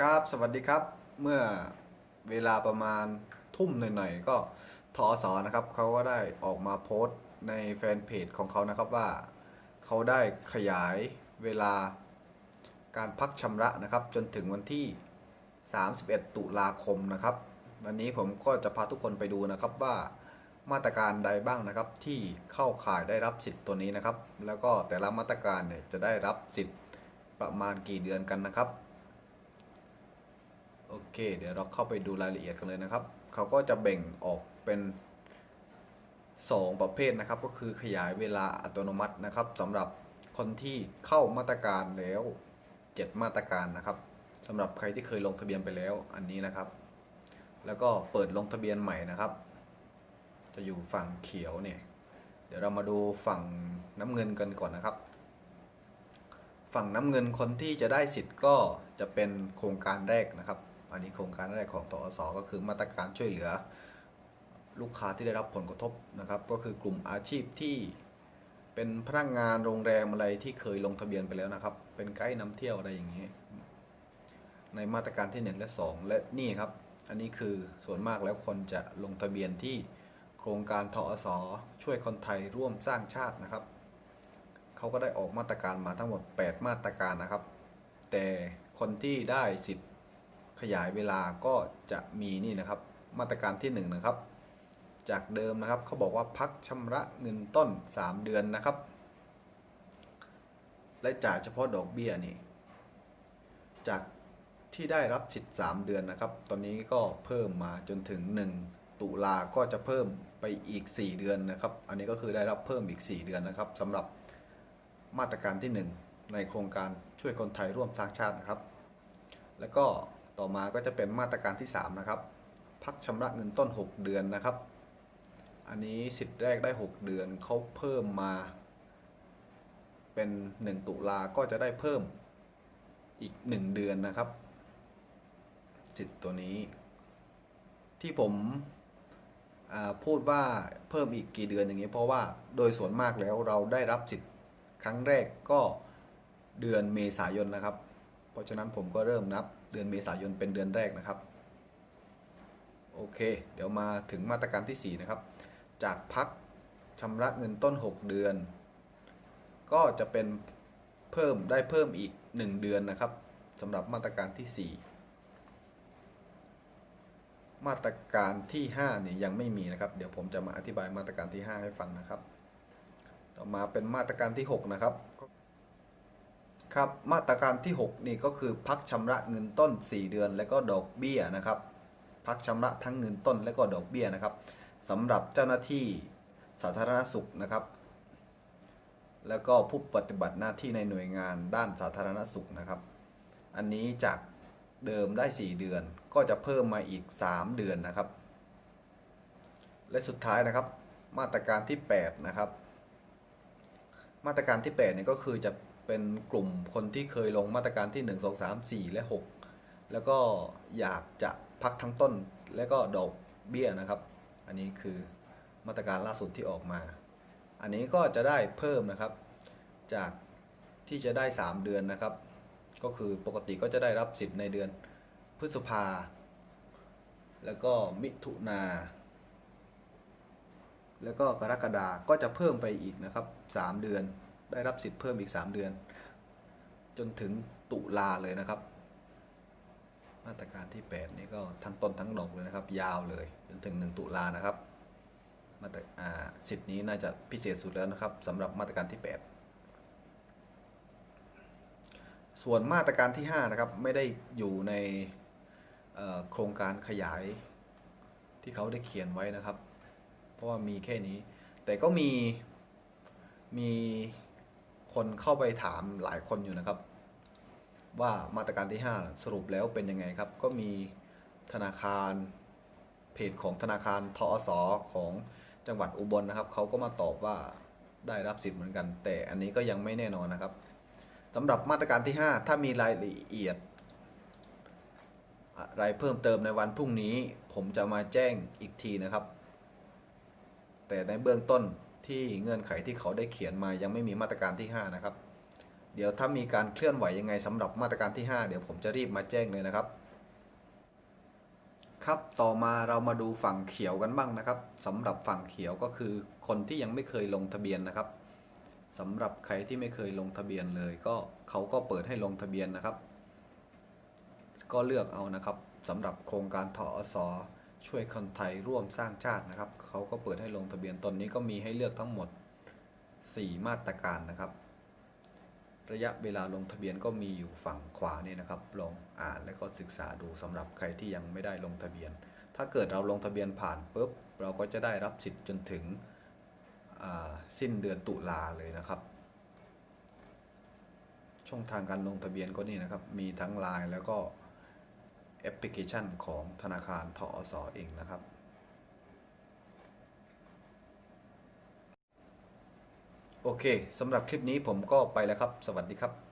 ครับสวัสดีครับ เมื่อเวลาประมาณทุ่มหน่อยๆก็ทอสอนะครับเขาก็ได้ออกมาโพสต์ในแฟนเพจของเขานะครับว่าเขาได้ขยายเวลาการพักชำระนะครับ จนถึงวันที่ 31 ตุลาคมนะครับ วันนี้ผมก็จะพาทุกคนไปดูนะครับว่ามาตรการใดบ้างนะครับ ที่เข้าข่ายได้รับสิทธิ์ตัวนี้นะครับ แล้วก็แต่ละมาตรการเนี่ยจะได้รับสิทธิ์ประมาณกี่เดือนกันนะครับ โอเค เดี๋ยวเราเข้าไปดูรายละเอียดกันเลยนะครับ เขาก็จะแบ่งออกเป็น 2 ประเภทนะครับ ก็คือขยายเวลาอัตโนมัตินะครับสำหรับคนที่เข้ามาตรการแล้ว 7 มาตรการนะครับสำหรับใครที่เคยลงทะเบียนไปแล้วอันนี้นะครับ แล้วก็เปิดลงทะเบียนใหม่นะครับ จะอยู่ฝั่งเขียวเนี่ย เดี๋ยวเรามาดูฝั่งน้ำเงินกันก่อนนะครับ ฝั่งน้ำเงินคนที่จะได้สิทธิ์ก็จะเป็นโครงการแรกนะครับ อันนี้โครงการแรกของตอสก็คือมาตรการช่วยเหลือ ลูกค้าที่ได้รับผลกระทบนะครับ ก็คือกลุ่มอาชีพที่เป็นพนักงานโรงแรมอะไรที่เคยลงทะเบียนไปแล้วนะครับ เป็นไกด์นำเที่ยวอะไรอย่างนี้ ในมาตรการที่ 1 และ 2 และนี่ครับ อันนี้คือส่วนมากแล้วคนจะลงทะเบียนที่โครงการทอสช่วยคนไทยร่วมสร้างชาตินะครับ เขาก็ได้ออกมาตรการมาทั้งหมด 8 มาตรการนะครับ แต่คนที่ได้สิทธิ์ ขยายเวลาก็จะมีนี่นะครับ มาตรการที่1นะครับ จากเดิมนะครับเขาบอกว่าพักชำระเงินต้น 3 เดือนนะครับและจ่ายเฉพาะดอกเบี้ยนี่จากที่ได้รับสิทธิ์ 3 เดือนนะครับ ตอนนี้ก็เพิ่มมาจนถึง 1 ตุลาก็จะเพิ่มไปอีก 4 เดือนนะครับ อันนี้ก็คือได้รับเพิ่มอีก 4 เดือนนะครับสำหรับมาตรการที่ 1 ในโครงการช่วยคนไทยร่วมสร้างชาตินะครับ แล้วก็ ต่อมาก็จะเป็นมาตรการที่ 3 นะครับ พักชำระเงินต้น 6 เดือนนะครับ อันนี้สิทธิ์แรกได้ 6 เดือนเขาเพิ่มมา เป็น 1 ตุลาก็จะได้เพิ่มอีก 1 เดือนนะครับ สิทธิ์ตัวนี้ ที่ผมพูดว่าเพิ่มอีกกี่เดือนอย่างนี้ เพราะว่าโดยส่วนมากแล้วเราได้รับสิทธิ์ครั้งแรกก็เดือนเมษายนนะครับ เพราะฉะนั้นผมก็เริ่มนับ เดือนเมษายนเป็นเดือนแรกนะครับ โอเค เดี๋ยวมาถึงมาตรการที่ 4 นะครับ จากพักชำระเงินต้น 6 เดือน ก็จะเป็นเพิ่มได้เพิ่มอีก 1 เดือนนะครับสำหรับมาตรการที่ 4 มาตรการที่5เนี่ยยังไม่มีนะครับ เดี๋ยวผมจะมาอธิบายมาตรการที่ 5 ให้ฟังนะครับ ต่อมาเป็นมาตรการที่ 6 นะครับ ครับมาตรการที่ 6 นี่ก็คือพักชำระเงินต้น 4 เดือน และก็ดอกเบี้ยนะครับ พักชำระทั้งเงินต้นและก็ดอกเบี้ยนะครับสำหรับเจ้าหน้าที่สาธารณสุขนะครับ แล้วก็ผู้ปฏิบัติหน้าที่ในหน่วยงานด้านสาธารณสุขนะครับ อันนี้จากเดิมได้ 4 เดือน ก็จะเพิ่มมาอีก 3 เดือนนะครับ และสุดท้ายนะครับ มาตรการที่ 8 นะครับ มาตรการที่8เนี่ยก็คือจะ เป็นกลุ่มคนที่เคยลงมาตรการที่ 1 2 3 4 และ 6 แล้วก็อยากจะพักทั้งต้นและก็ดอกเบี้ยนะครับ อันนี้คือมาตรการล่าสุดที่ออกมา อันนี้ก็จะได้เพิ่มนะครับ จากที่จะได้ 3 เดือนนะครับ ก็คือปกติก็จะได้รับสิทธิ์ในเดือนพฤษภา แล้วก็มิถุนาแล้วก็กรกฎาก็จะเพิ่มไปอีกนะครับ 3 เดือน ได้รับสิทธิ์เพิ่มอีก 3 เดือน จนถึงตุลาเลยนะครับ มาตรการที่ 8 นี่ก็ทั้งต้นทั้งดอกเลยนะครับ ยาวเลยจนถึง 1 ตุลานะครับ มาตราสิทธิ์นี้น่าจะพิเศษสุดแล้วนะครับสำหรับมาตรการที่ 8 ส่วนมาตรการที่ 5 นะครับ ไม่ได้อยู่ในโครงการขยายที่เขาได้เขียนไว้นะครับ เพราะว่ามีแค่นี้ แต่ก็มีมี คนเข้าไปถามหลายคนอยู่นะครับ ว่ามาตรการที่ 5 สรุปแล้วเป็นยังไงครับ ก็มีธนาคารเพจของธนาคารทอสของจังหวัดอุบลนะครับเขาก็มาตอบว่าได้รับสิทธิ์เหมือนกัน แต่อันนี้ก็ยังไม่แน่นอนนะครับสำหรับมาตรการที่ 5 ถ้ามีรายละเอียดอะไรเพิ่มเติมในวันพรุ่งนี้ ผมจะมาแจ้งอีกทีนะครับ แต่ในเบื้องต้น ที่เงื่อนไขที่เขาได้เขียนมายังไม่มีมาตรการที่ 5 นะครับ เดี๋ยวถ้ามีการเคลื่อนไหวยังไงสำหรับมาตรการที่ 5 เดี๋ยวผมจะรีบมาแจ้งเลยนะครับ ครับต่อมาเรามาดูฝั่งเขียวกันบ้างนะครับสำหรับฝั่งเขียวก็คือคนที่ยังไม่เคยลงทะเบียนนะครับสำหรับใครที่ไม่เคยลงทะเบียนเลยก็เขาก็เปิดให้ลงทะเบียนนะครับ ก็เลือกเอานะครับสำหรับโครงการทอสอ ช่วยคนไทยร่วมสร้างชาตินะครับ เขาก็เปิดให้ลงทะเบียนตอนนี้ก็มีให้เลือกทั้งหมด 4 มาตรการนะครับ ระยะเวลาลงทะเบียนก็มีอยู่ฝั่งขวานี่นะครับ ลองอ่านและก็ศึกษาดูสำหรับใครที่ยังไม่ได้ลงทะเบียน ถ้าเกิดเราลงทะเบียนผ่านปุ๊บ เราก็จะได้รับสิทธิ์จนถึงสิ้นเดือนตุลาเลยนะครับ ช่องทางการลงทะเบียนก็นี่นะครับ มีทั้ง Line แล้วก็ แอปพลิเคชันของธนาคารทอสอเองนะครับ โอเคสำหรับคลิปนี้ผมก็ไปแล้วครับ สวัสดีครับ